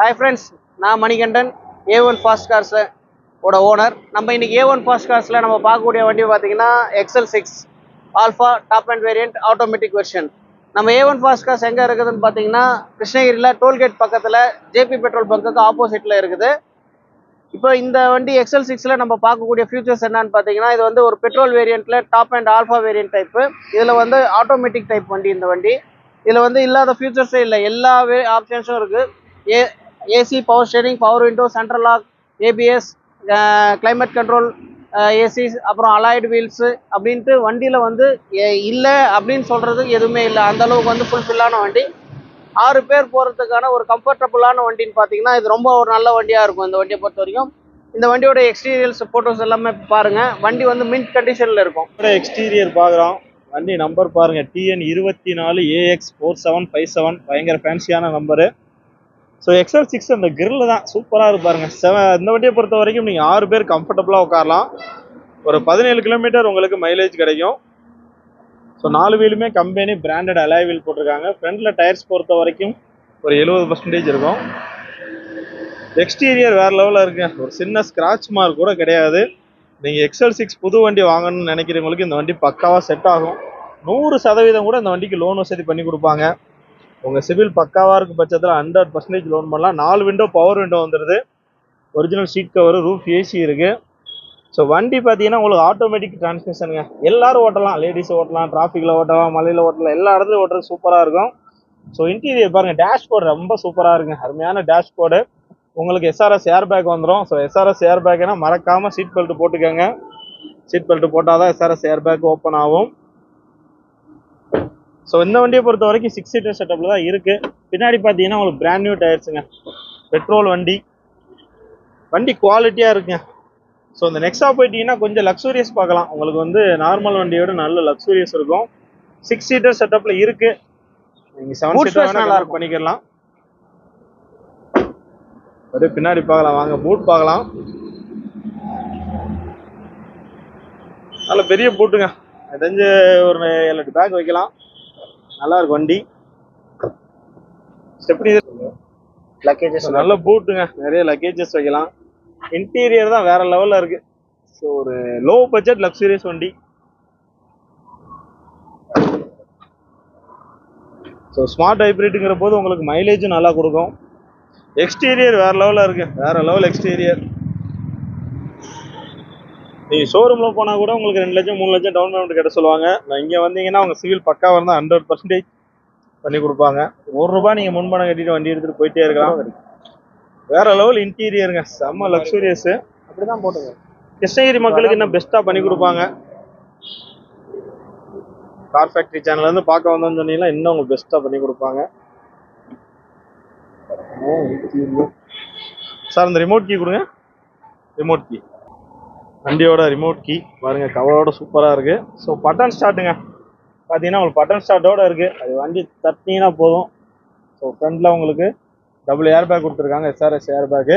Hi friends நான் Manikandan A one fast cars ஓட owner நம்ம இன்றைக்கி ஏ ஒன் ஃபாஸ்ட் கார்ஸில் நம்ம பார்க்கக்கூடிய வண்டி பார்த்தீங்கன்னா XL six alpha top end variant automatic version நம்ம ஏ ஒன் ஃபாஸ்ட் கார்ஸ் எங்கே இருக்குதுன்னு பார்த்தீங்கன்னா கிருஷ்ணகிரியில் டோல்கேட் பக்கத்தில் ஜேபி பெட்ரோல் பங்குக்கு ஆப்போசிட்டில் இருக்குது. இப்போ இந்த வண்டி எக்ஸல் சிக்ஸில் நம்ம பார்க்கக்கூடிய ஃபியூச்சர்ஸ் என்னன்னு பார்த்தீங்கன்னா இது வந்து ஒரு petrol வேரியண்ட்டில் top end alpha variant type இதில் வந்து ஆட்டோமேட்டிக் டைப் வண்டி இந்த வண்டி. இதில் வந்து இல்லாத ஃபியூச்சர்ஸே இல்லை. எல்லா வே ஆப்ஷன்ஸும் இருக்குது ஏ AC power steering power window central lock ABS climate control AC அப்புறம் அலாய்டு வீல்ஸு அப்படின்ட்டு வண்டியில் வந்து இல்லை அப்படின்னு சொல்கிறது எதுவுமே இல்லை. அந்த அளவுக்கு வந்து ஃபுல்ஃபில்லான வண்டி. ஆறு பேர் போகிறதுக்கான ஒரு கம்ஃபர்டபுளான வண்டின்னு பார்த்தீங்கன்னா இது ரொம்ப ஒரு நல்ல வண்டியாக இருக்கும் இந்த வண்டியை பொறுத்த வரைக்கும். இந்த வண்டியோட எக்ஸ்டீரியல்ஸ் ஃபோட்டோஸ் எல்லாமே பாருங்கள் வண்டி வந்து மின்ட் கண்டிஷனில் இருக்கும். எக்ஸ்டீரியர் பார்க்குறோம் வண்டி நம்பர் பாருங்க. டிஎன் இருபத்தி நாலு AX four seven five seven பயங்கர ஃபேன்சியான நம்பரு ஸோ எக்ஸ்எல் சிக்ஸ் அந்த கிரில் தான். சூப்பராக இருப்பாருங்க செவன் இந்த வண்டியை பொறுத்த வரைக்கும் நீங்கள் ஆறு பேர் கம்ஃபர்டபுளாக உட்காரலாம். ஒரு பதினேழு கிலோமீட்டர் உங்களுக்கு மைலேஜ் கிடைக்கும். ஸோ நாலு வீலுமே கம்பெனி பிராண்டட் அலாய் வீல் போட்டிருக்காங்க. ஃப்ரண்டில் டயர்ஸ் பொறுத்த வரைக்கும் ஒரு எழுபது பர்சன்டேஜ் இருக்கும். எக்ஸ்டீரியர் வேறு லெவலில் இருக்குங்க. ஒரு சின்ன ஸ்க்ராட்ச் மார்க் கூட கிடையாது. நீங்கள் எக்ஸ்எல் சிக்ஸ் புது வண்டி வாங்கணும்னு நினைக்கிறவங்களுக்கு இந்த வண்டி பக்காவாக செட் ஆகும். நூறு சதவீதம் கூட இந்த வண்டிக்கு லோன் வசதி பண்ணி கொடுப்பாங்க. உங்கள் சிவில் பக்காவாக இருக்க பட்சத்தில் ஹண்ட்ரட் பர்சன்டேஜ் லோன் பண்ணலாம். நாலு விண்டோ பவர் விண்டோ வந்துடுது original seat cover roof AC இருக்குது ஸோ வண்டி பார்த்தீங்கன்னா உங்களுக்கு ஆட்டோமேட்டிக் டிரான்ஸ்மிஷனுங்க எல்லோரும் ஓட்டலாம். லேடிஸ் ஓட்டலாம் டிராஃபிக்கில் ஓட்டலாம் மலையில் ஓட்டலாம் எல்லா இடத்துலையும் ஓட்டுறது சூப்பராக இருக்கும். ஸோ இன்டீரியர் பாருங்கள் டேஷ்போர்டு ரொம்ப சூப்பராக இருக்குங்க. அருமையான டேஷ்போர்டு உங்களுக்கு எஸ்ஆர்எஸ் ஏர் பேக் வந்துடும் ஸோ எஸ்ஆர்எஸ் ஏர் பேக்னா மறக்காமல் சீட் பெல்ட் போட்டுக்கோங்க. சீட் பெல்ட் போட்டால் தான் எஸ்ஆர்எஸ் ஏர் பேக் ஓப்பன் ஆகும். ஸோ இந்த வண்டியை பொறுத்த வரைக்கும் சிக்ஸ் சீட்டர் செட்டப்பில் தான் இருக்குது பின்னாடி பார்த்தீங்கன்னா உங்களுக்கு பிராண்ட் நியூ டயர்ஸுங்க பெட்ரோல் வண்டி. வண்டி குவாலிட்டியாக இருக்குங்க. ஸோ இந்த நெக்ஸ்டா போயிட்டீங்கன்னா கொஞ்சம் லக்ஸூரியஸ் பார்க்கலாம். உங்களுக்கு வந்து நார்மல் வண்டியோட நல்ல லக்ஸூரியஸ் இருக்கும். சிக்ஸ் சீட்டர் செட்டப்பில் இருக்குது நீங்கள் செவன் சீட்டர் நல்லா. பண்ணிக்கலாம். அப்படியே பின்னாடி பார்க்கலாம். வாங்க பூட் பார்க்கலாம். நல்ல பெரிய பூட்டுங்க தெரிஞ்சு ஒரு ஏழு எட்டு பேக் வைக்கலாம். நல்லா இருக்கு வண்டி ஸ்டெப்னி லக்கேஜஸ் நல்ல பூட்டுங்க நிறைய லக்கேஜஸ் வைக்கலாம். இன்டீரியர் தான் வேற லெவல்ல இருக்கு. ஸோ ஒரு லோ பட்ஜெட் லக்ஸூரியஸ் வண்டி. ஸோ ஸ்மார்ட் ஹைப்ரிட்டுங்கிற போது உங்களுக்கு மைலேஜும் நல்லா கொடுக்கும். எக்ஸ்டீரியர் வேற லெவலில் இருக்கு. வேற லெவல் எக்ஸ்டீரியர் நீங்கள் ஷோரூமில் போனால் கூட உங்களுக்கு ரெண்டு லட்சம் மூணு லட்சம் டவுன் பேமெண்ட் கிட்ட சொல்லுவாங்க. நான் இங்கே வந்தீங்கன்னா அவங்க சிவில் பக்காவாக இருந்தால் ஹண்ட்ரட் பர்சன்டேஜ் பண்ணி கொடுப்பாங்க. ஒரு ரூபாய் நீங்கள் முன்பணம் கட்டிட்டு வண்டி எடுத்துகிட்டு போயிட்டே இருக்கலாம். வேற லெவல் இன்டீரியருங்க செம்ம லக்ஸூரியஸ் அப்படி தான் போட்டுங்க கிருஷ்ணகிரி மக்களுக்கு இன்னும் பெஸ்ட்டாக பண்ணி கொடுப்பாங்க. கார் ஃபேக்ட்ரி சேனல்ல இருந்து பார்க்க வந்தோம்னு சொன்னீங்கன்னா இன்னும் உங்களுக்கு பெஸ்ட்டாக பண்ணி கொடுப்பாங்க. சார் இந்த ரிமோட் கீ கொடுங்க. ரிமோட் கீ வண்டியோட ரிமோட் கீ பாருங்க கவரோட சூப்பராக இருக்கு. ஸோ பட்டன் ஸ்டார்ட்டுங்க பார்த்தீங்கன்னா உங்களுக்கு பட்டன் ஸ்டார்ட்டோட இருக்கு. அது வண்டி தட்டினீங்கன்னா போதும். ஸோ ஃப்ரண்ட்ல உங்களுக்கு டபுள் ஏர் பேக் கொடுத்துருக்காங்க எஸ்ஆர்எஸ் ஏர் பேக்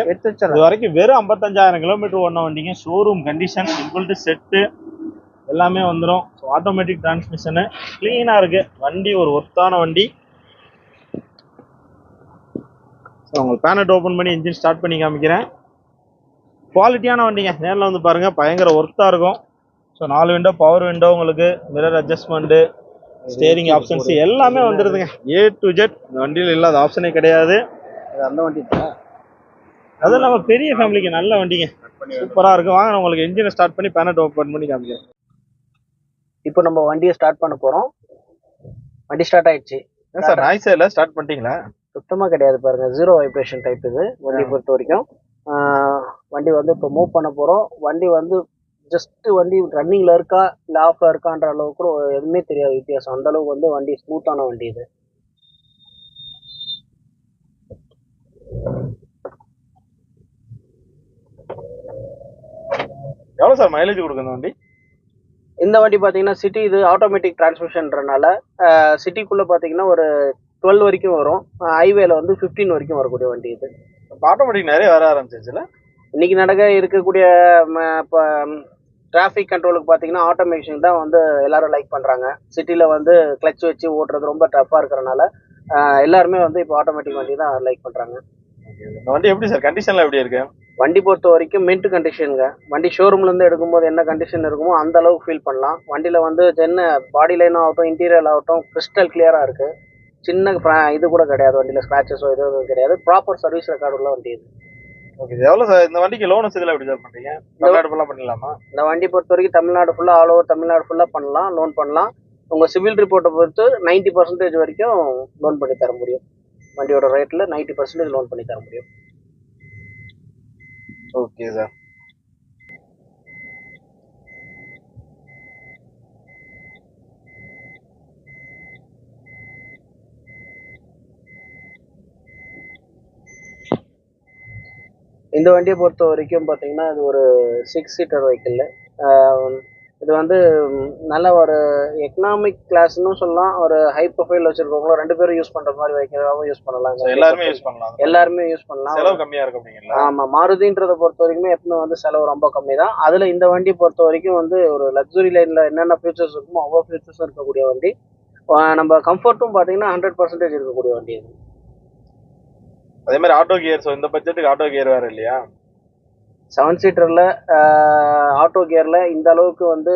இது வரைக்கும் வெறும் ஐம்பத்தஞ்சாயிரம் கிலோமீட்டர் ஓடின வண்டிங்க. ஷோரூம் கண்டிஷன் இக்குவல் செட்டு எல்லாமே வந்துடும் ஸோ ஆட்டோமேட்டிக் டிரான்ஸ்மிஷனு க்ளீனாக இருக்கு. வண்டி ஒரு ஒர்த்தான வண்டி. ஸோ உங்களுக்கு பேனட் ஓப்பன் பண்ணி இன்ஜின் ஸ்டார்ட் பண்ணி காமிக்கிறேன். குவாலிட்டியான வண்டிங்க. நேரில் வந்து பாருங்க பயங்கர ஒர்த்தாக இருக்கும். ஸோ நாலு விண்டோ பவர் விண்டோ உங்களுக்கு மிரர் அட்ஜஸ்ட்மெண்ட்டு ஸ்டேரிங் ஆப்ஷன்ஸ் எல்லாமே வந்துடுதுங்க ஏ டு ஜெட் வண்டியில் இல்லாத ஆப்ஷனே கிடையாது. அந்த வண்டி தான் அதுவும் இல்லாமல் பெரிய ஃபேமிலிக்கு நல்ல வண்டிங்க. சூப்பராக இருக்கும். வாங்க நான் உங்களுக்கு என்ஜினை ஸ்டார்ட் பண்ணி பேனட் ஓப்பன் பண்ணி காமிக்கிறேன். இப்போ நம்ம வண்டியை ஸ்டார்ட் பண்ண போறோம். வண்டி ஸ்டார்ட் ஆயிடுச்சு. சார் நாய்ஸே இல்லை? ஸ்டார்ட் பண்ணிட்டீங்களா? சுத்தமா கிடையாது பாருங்க. ஜீரோ வைப்ரேஷன் டைப் இது. வண்டி பொறுத்த வரைக்கும் வண்டி வந்து இப்போ மூவ் பண்ண போறோம். வண்டி வந்து ஜஸ்ட் வண்டி ரன்னிங்ல இருக்கா இல்ல ஆஃப்ல இருக்கான்ற அளவுக்கு கூட எதுவுமே தெரியாது வித்தியாசம். அந்த அளவுக்கு வந்து வண்டி ஸ்மூத்தான வண்டி இது. எவ்வளோ சார் மைலேஜ் கொடுக்கும் இந்த வண்டி? இந்த வண்டி பார்த்தீங்கன்னா சிட்டி இது ஆட்டோமேட்டிக் டிரான்ஸ்மிஷன்றனால சிட்டிக்குள்ளே பார்த்தீங்கன்னா ஒரு டுவெல் வரைக்கும் வரும். ஹைவேல வந்து 15 வரைக்கும் வரக்கூடிய வண்டி இது. ஆட்டோமேட்டிக் நிறைய வர ஆரம்பிச்சிச்சுல? இன்னைக்கு நடக்க இருக்கக்கூடிய இப்போ டிராஃபிக் கண்ட்ரோலுக்கு பார்த்தீங்கன்னா ஆட்டோமேஷன் தான் வந்து எல்லாரும் லைக் பண்ணுறாங்க சிட்டியில் வந்து கிளச் வச்சு ஓட்டுறது ரொம்ப டஃப்பாக இருக்கிறனால எல்லாருமே வந்து இப்போ ஆட்டோமேட்டிக் வண்டி தான் லைக் பண்ணுறாங்க வண்டி எப்படி சார் கண்டிஷன்ல எப்படி இருக்கு? வண்டி பொறுத்த வரைக்கும் மின்ட் கண்டிஷனுங்க வண்டி ஷோரூம்ல இருந்து எடுக்கும்போது என்ன கண்டிஷன் இருக்குமோ அந்த அளவுக்கு ஃபீல் பண்ணலாம். வண்டியில வந்து என்ன பாடி லைன் ஆகட்டும் இன்டீரியர் ஆகட்டும் கிறிஸ்டல் கிளியரா இருக்கு. சின்ன இது கூட கிடையாது வண்டியில ஸ்கிராச்சஸோ எதுவும் கிடையாது. ப்ராப்பர் சர்வீஸ் ரெக்கார்டு உள்ள வண்டி இது. ஓகே எவ்வளவு சார் இந்த வண்டிக்கு லோன் வசதியில எப்படி சார் பண்றீங்க? தமிழ்நாடு ஃபுல்லா பண்ணிடலாமா? இந்த வண்டி பொறுத்த வரைக்கும் தமிழ்நாடு ஃபுல்லா ஆல் ஓவர் தமிழ்நாடு ஃபுல்லா பண்ணலாம் லோன் பண்ணலாம். உங்க சிவில் ரிப்போர்ட்டை பொறுத்து நைன்டி பர்சன்டேஜ் வரைக்கும் லோன் பண்ணி தர முடியும். வண்டியோட ரேட்ல நைன்டி பர்சன்டேஜ் லோன் பண்ணி தர முடியும். ஓகே சார் இந்த வண்டியை பொறுத்த வரைக்கும் பார்த்தீங்கன்னா இது ஒரு சிக்ஸ் சீட்டர் வெஹிக்கிள் இது வந்து நல்ல ஒரு எக்கனாமிக் கிளாஸ்னு சொல்லலாம். ஒரு ஹை ப்ரொஃபைல் வச்சிருக்கவங்களும் ரெண்டு பேரும் யூஸ் பண்ற மாதிரி வைக்கிறதாவும் யூஸ் பண்ணலாம். எல்லாருமே யூஸ் பண்ணலாம். எல்லாருமே யூஸ் பண்ணலாம். செலவு கம்மியா இருக்கு அப்படிங்களா ஆமா மாருதின்றதை பொறுத்த வரைக்குமே எப்பவுமே வந்து செலவு ரொம்ப கம்மி தான். அதுல இந்த வண்டி பொறுத்த வரைக்கும் வந்து ஒரு லக்ஸுரி லைன்ல என்னென்ன ஃபீச்சர்ஸ் இருக்குமோ அவ்வளோ ஃபீச்சர்ஸும் இருக்கக்கூடிய வண்டி. நம்ம கம்ஃபர்ட்டும் பார்த்தீங்கன்னா ஹண்ட்ரட் பர்சன்டேஜ் இருக்கக்கூடிய வண்டி இது அதே மாதிரி ஆட்டோ கியர் ஸோ இந்த பட்ஜெட்டுக்கு ஆட்டோ கியர் வேறு இல்லையா? செவன் சீட்டரில் ஆட்டோ கியரில் இந்த அளவுக்கு வந்து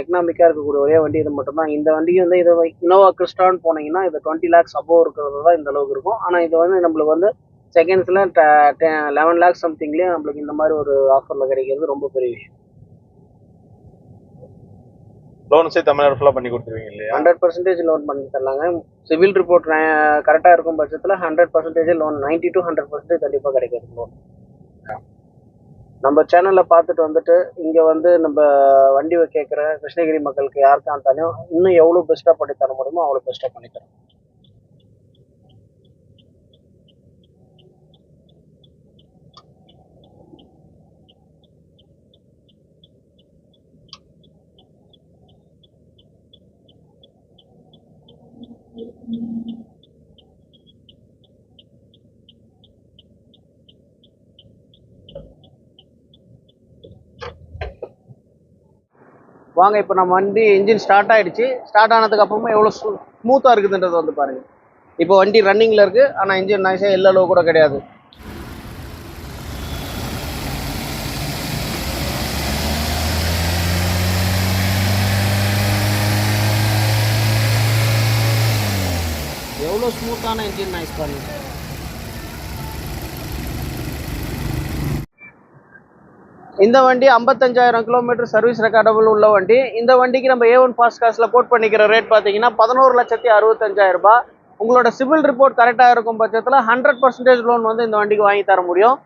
எக்கனாமிக்காக இருக்கக்கூடிய ஒரே வண்டி இது மட்டும்தான். இந்த வண்டிக்கு வந்து இது இனோவா கிறிஸ்டான்னு போனீங்கன்னா இது டுவெண்ட்டி லேக்ஸ் அபோவ் இருக்கிறது தான் இந்த அளவுக்கு இருக்கும். ஆனால் இது வந்து நம்மளுக்கு வந்து செகண்ட்ஸில் லெவன் லேக்ஸ் சம்திங்லேயே நம்மளுக்கு இந்த மாதிரி ஒரு ஆஃபரில் கிடைக்கிறது ரொம்ப பெரிய விஷயம். லோன் தமிழ்நாடு ஃபுல்லாக பண்ணி கொடுத்துருவீங்க இல்லையா? ஹண்ட்ரட் பர்சன்டேஜ் லோன் பண்ணி தரலாங்க. சிவில் ரிப்போர்ட் கரெக்டாக இருக்கும் பட்சத்தில் hundred percentage loan ninety to hundred percentage கண்டிப்பாக கிடைக்கும் லோன் நம்ம சேனலில் பார்த்துட்டு வந்துட்டு இங்கே வந்து நம்ம வண்டி கேட்குற கிருஷ்ணகிரி மக்களுக்கு யாருக்கா இருந்தாலும் இன்னும் எவ்வளோ பெஸ்ட்டாக பண்ணி தர முடியுமோ அவ்வளோ பெஸ்ட்டாக பண்ணி தரோம் வாங்க இப்போ நம்ம வண்டி இன்ஜின் ஸ்டார்ட் ஆயிடுச்சு. ஸ்டார்ட் ஆனதுக்கு அப்புறமா எவ்வளோ ஸ்மூத்தாக இருக்குதுன்றது வந்து பாருங்க. இப்போ வண்டி ரன்னிங்கில் இருக்கு. ஆனால் இன்ஜின் நைஸாக எல்லா அளவு கூட கிடையாது. அவ்வளோ ஸ்மூத்தான இன்ஜின் நாய்ஸ் பாருங்க இந்த வண்டி ஐம்பத்தஞ்சாயிரம் கிலோமீட்டர் சர்வீஸ் ரெக்கார்டபிள் உள்ள வண்டி. இந்த வண்டிக்கு நம்ம ஏ ஒன் ஃபாஸ்ட் காஸ்ட்ல கோட் பண்ணிக்கிற ரேட் பார்த்தீங்கன்னா பதினோரு லட்சத்தி அறுபத்தஞ்சாயிரம் ரூபாய். உங்களோட சிவில் ரிப்போர்ட் கரெக்டாக இருக்கும் பட்சத்தில் ஹண்ட்ரட் பர்சன்டேஜ் லோன் வந்து இந்த வண்டிக்கு வாங்கி தர முடியும்.